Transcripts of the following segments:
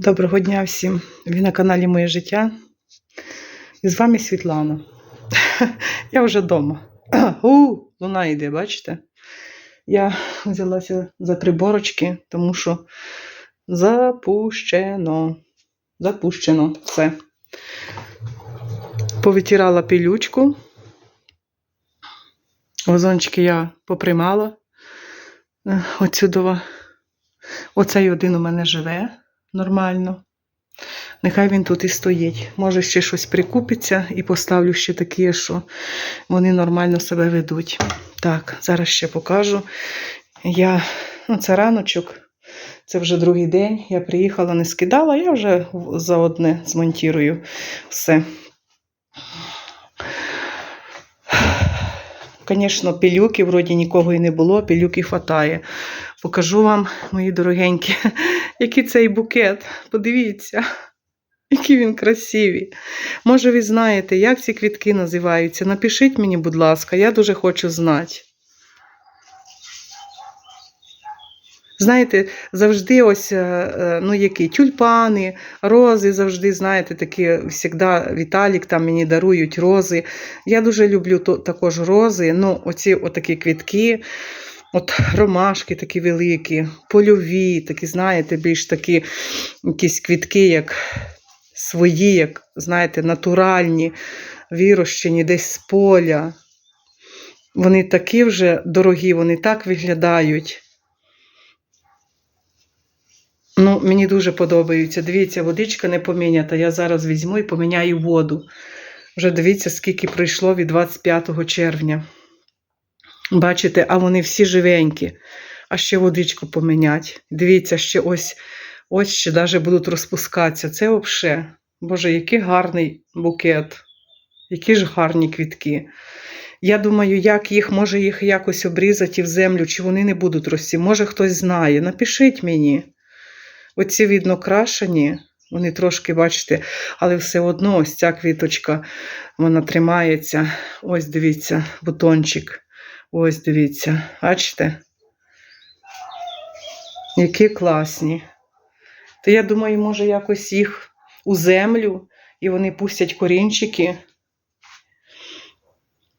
Доброго дня всім! Ви на каналі Моє життя. І з вами Світлана. Я вже вдома. У, луна йде, бачите? Я взялася за приборочки, тому що запущено. Запущено все. Повитирала пилючку. Вазончики я поприймала. Е, Отсюдова. Оцей один у мене живе нормально. Нехай він тут і стоїть. Може, ще щось прикупиться і поставлю ще такі, що вони нормально себе ведуть. Так, зараз ще покажу. Я, ну, це раночок, це вже другий день. Я приїхала, не скидала, я вже за одне змонтірую все. Звісно, пилюки, вроді нікого і не було, пилюки хватає. Покажу вам, мої дорогенькі, який цей букет. Подивіться, які він красиві. Може, ви знаєте, як ці квітки називаються? Напишіть мені, будь ласка, я дуже хочу знати. Знаєте, завжди ось, е, е, ну які, тюльпани, рози завжди, знаєте, такі, завжди Віталік там мені дарують рози. Я дуже люблю також рози, ну, оці отакі квітки. От ромашки такі великі, польові, такі, знаєте, більш такі якісь квітки, як свої, як, знаєте, натуральні, вирощені десь з поля. Вони такі вже дорогі, вони так виглядають. Ну, мені дуже подобаються. Дивіться, водичка не помінята. Я зараз візьму і поміняю воду. Вже дивіться, скільки пройшло від 25 червня. Бачите, а вони всі живенькі. А ще водичку помінять. Дивіться, ще ось ось ще навіть будуть розпускатися. Це взагалі. Боже, який гарний букет, які ж гарні квітки. Я думаю, як їх, може їх якось обрізати в землю, чи вони не будуть рости. Може хтось знає. Напишіть мені. Оці, видно, крашені, вони трошки, бачите, але все одно ось ця квіточка, вона тримається. Ось дивіться, бутончик. Ось дивіться, бачите? Які класні. То я думаю, може, якось їх у землю і вони пустять корінчики.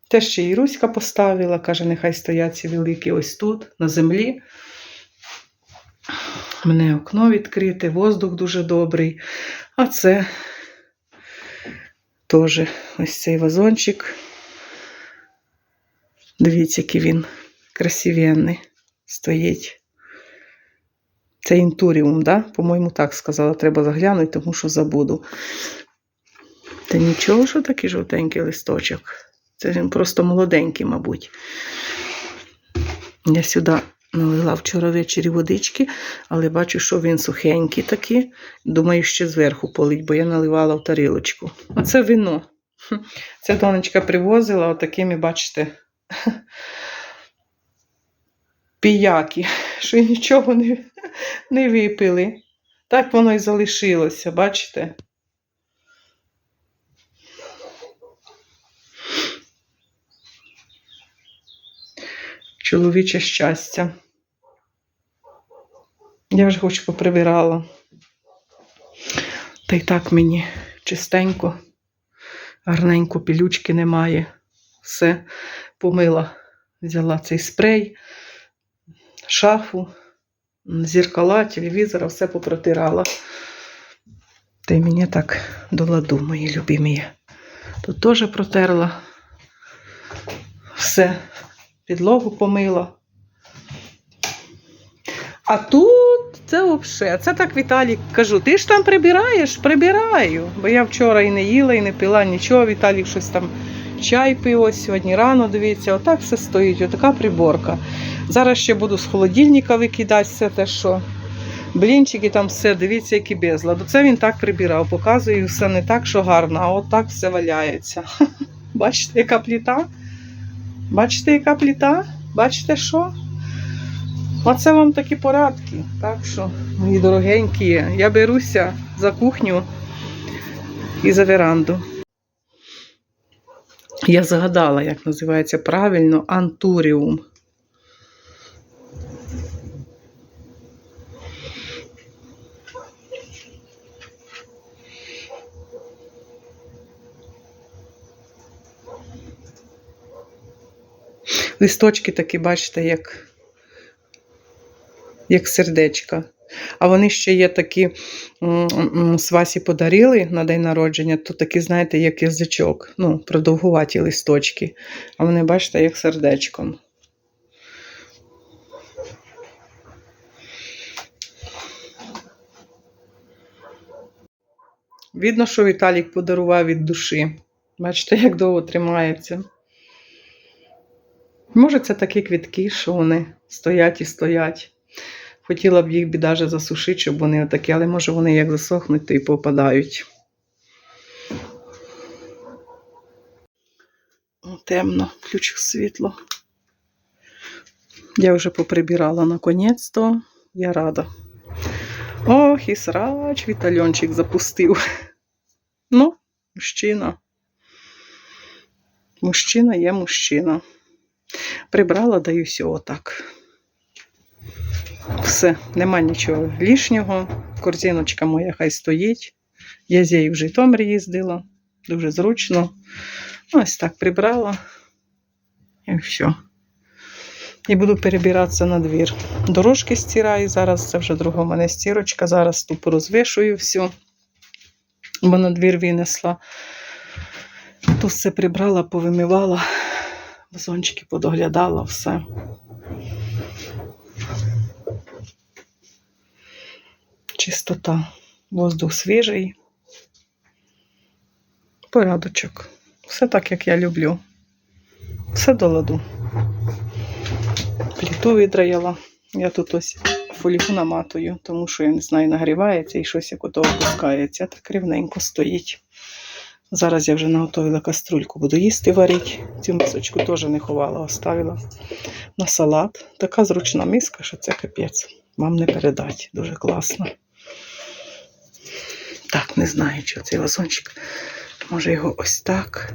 Те ще і Руська поставила, каже, нехай стоять ці великі ось тут, на землі. Мене окно відкрите, воздух дуже добрий. А це теж ось цей вазончик. Дивіться, який він красивенний стоїть. Це інтуріум, да? По-моєму, так сказала. Треба заглянути, тому що забуду. Та нічого, що такий жовтенький листочок. Це він просто молоденький, мабуть. Я сюди налила вчора ввечері водички, але бачу, що він сухенький такий. Думаю, ще зверху полить, бо я наливала в тарілочку. Оце вино. Це донечка привозила отакими, бачите, піяки, що нічого не, не випили. Так воно і залишилося, бачите? Чоловіче щастя. Я вже хоч поприбирала. Та й так мені чистенько, гарненько, пілючки немає. Все помила, взяла цей спрей, шафу, зіркала, телевізора, все попротирала. Та й мені так до ладу, мої любимі. Тут теж протерла. Все, підлогу помила. А тут це взагалі, це так Віталік кажу, ти ж там прибираєш? Прибираю. Бо я вчора і не їла, і не пила нічого. Віталік щось там чай пив ось сьогодні рано, дивіться, отак все стоїть, отака приборка. Зараз ще буду з холодильника викидати все те, що. Блінчики там все, дивіться, які безладу. Це він так прибирав, показую все не так, що гарно, а от так все валяється. Бачите, яка пліта? Бачите, яка пліта? Бачите що? Оце вам такі порадки. Так що, мої дорогенькі, я беруся за кухню і за веранду. Я згадала, як називається правильно антуріум. Листочки такі, бачите, як як сердечка. А вони ще є такі, свасі подарили на день народження, то такі, знаєте, як язичок. Ну, продовгуваті листочки. А вони, бачите, як сердечком. Видно, що Віталік подарував від душі. Бачите, як довго тримається. Може, це такі квітки, що вони стоять і стоять. Хотіла б їх даже засушити, щоб вони отакі, але може вони як засохнуть, то і попадають. Темно, включив світло. Я вже поприбирала наконець-то. Я рада. Ох, і срач Вітальончик запустив. Ну, мужчина. Мужчина є мужчина. Прибрала, даю все отак. Все, нема нічого лишнього. Корзиночка моя хай стоїть. Я з нею в Житомир їздила. Дуже зручно. Ось так прибрала. І все. І буду перебиратися на двір. Дорожки стираю. Зараз це вже друга в мене стірочка. Зараз ту порозвішую всю, бо на двір винесла. Тут все прибрала, повимивала, вазончики подоглядала, все. Чистота, воздух свіжий. Порядочок. Все так, як я люблю. Все до ладу. Пліту відраяла. Я тут ось фольгу наматую, тому що я не знаю, нагрівається і щось як ото опускається. Так рівненько стоїть. Зараз я вже наготовила каструльку, буду їсти варити. Цю мисочку теж не ховала, оставила на салат. Така зручна миска, що це капець. Вам не передать. Дуже класно. Так, не знаю, чи цей вазончик. Може його ось так.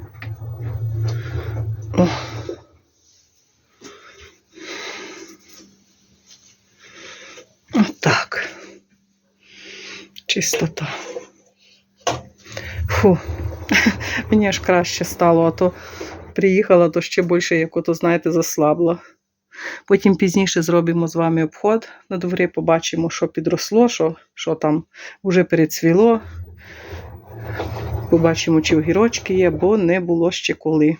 О. Отак. Чистота. Фу. Мені аж краще стало, а то приїхала, то ще більше, як ото, знаєте, заслабла. Потім пізніше зробимо з вами обход на дворі, побачимо, що підросло, що, що там вже перецвіло. Побачимо, чи огірочки є, бо не було ще коли.